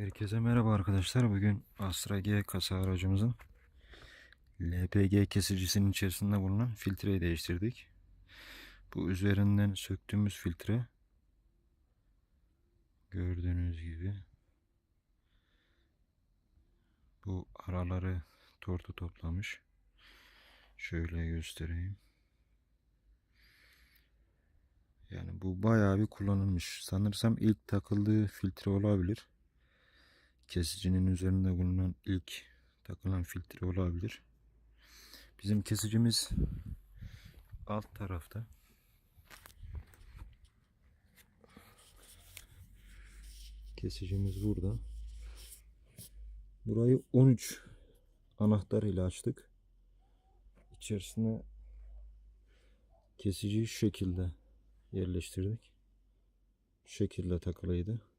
Herkese merhaba arkadaşlar. Bugün Astra G kasa aracımızın LPG kesicisinin içerisinde bulunan filtreyi değiştirdik. Bu üzerinden söktüğümüz filtre gördüğünüz gibi bu araları tortu toplamış. Şöyle göstereyim. Yani bu bayağı bir kullanılmış. Sanırsam ilk takıldığı filtre olabilir kesicinin üzerinde bulunan ilk takılan filtre olabilir. Bizim kesicimiz alt tarafta. Kesicimiz burada. Burayı 13 anahtar ile açtık. İçerisine kesiciyi şu şekilde yerleştirdik. Şu şekilde takılıydı.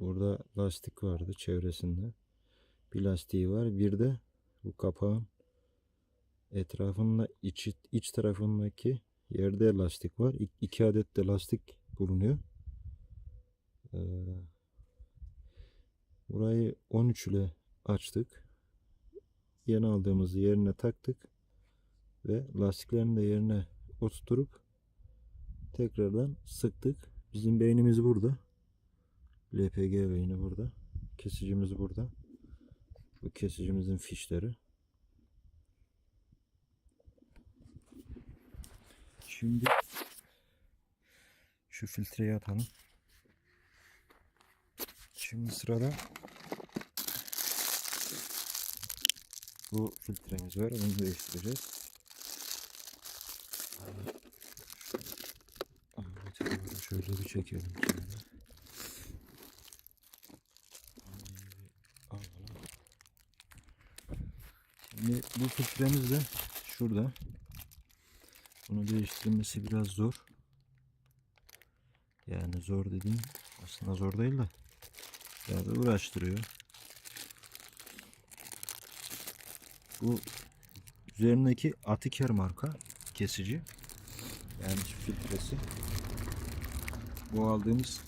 Burada lastik vardı çevresinde. Bir lastiği var. Bir de bu kapağın etrafında iç, iç tarafındaki yerde lastik var. İ- iki adet de lastik bulunuyor. Ee, burayı 13 ile açtık. Yeni aldığımız yerine taktık. Ve lastiklerini de yerine oturtup tekrardan sıktık. Bizim beynimiz burada. LPG beyni burada. Kesicimiz burada. Bu kesicimizin fişleri. Şimdi şu filtreyi atalım. Şimdi sırada bu filtremiz var. Bunu değiştireceğiz. Şöyle bir çekelim kenara. Şimdi bu filtremiz de şurada. Bunu değiştirmesi biraz zor. Yani zor dediğim aslında zor değil de biraz uğraştırıyor. Bu üzerindeki Atiker marka kesici. Yani filtresi. Bu aldığımız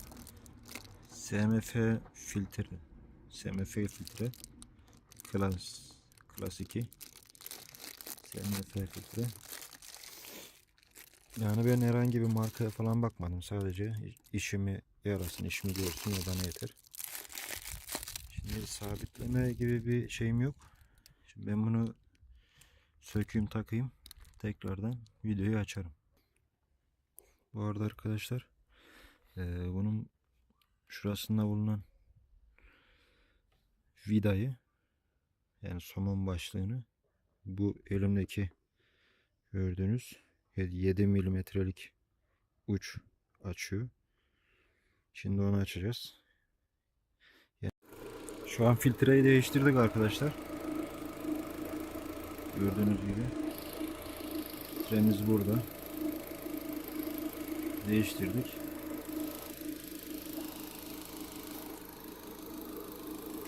SMF filtre. SMF filtre. Klas, klas 2. SMF filtre. Yani ben herhangi bir markaya falan bakmadım. Sadece işimi yarasın, işimi görsün ya bana yeter. Şimdi sabitleme gibi bir şeyim yok. Şimdi ben bunu sökeyim takayım. Tekrardan videoyu açarım. Bu arada arkadaşlar eee, bunun şurasında bulunan vidayı yani somon başlığını bu elimdeki gördüğünüz 7 milimetrelik uç açıyor. Şimdi onu açacağız. Yani Şu an filtreyi değiştirdik arkadaşlar. Gördüğünüz gibi. Filtremiz burada. Değiştirdik.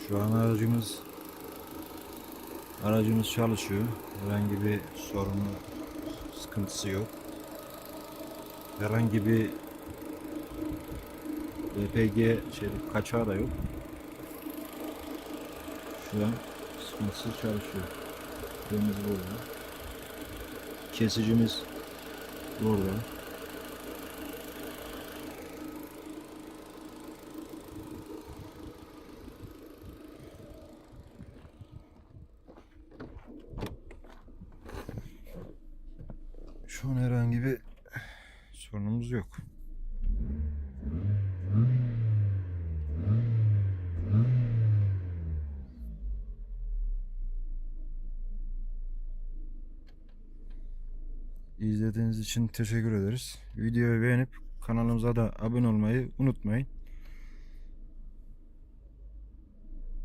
Şu an aracımız aracımız çalışıyor. Herhangi bir sorunu, sıkıntısı yok. Herhangi bir LPG şey, kaçağı da yok. Şu an sıkıntısız çalışıyor. Temiz burada. Kesicimiz burada. Şu an herhangi bir sorunumuz yok. İzlediğiniz için teşekkür ederiz. Videoyu beğenip kanalımıza da abone olmayı unutmayın.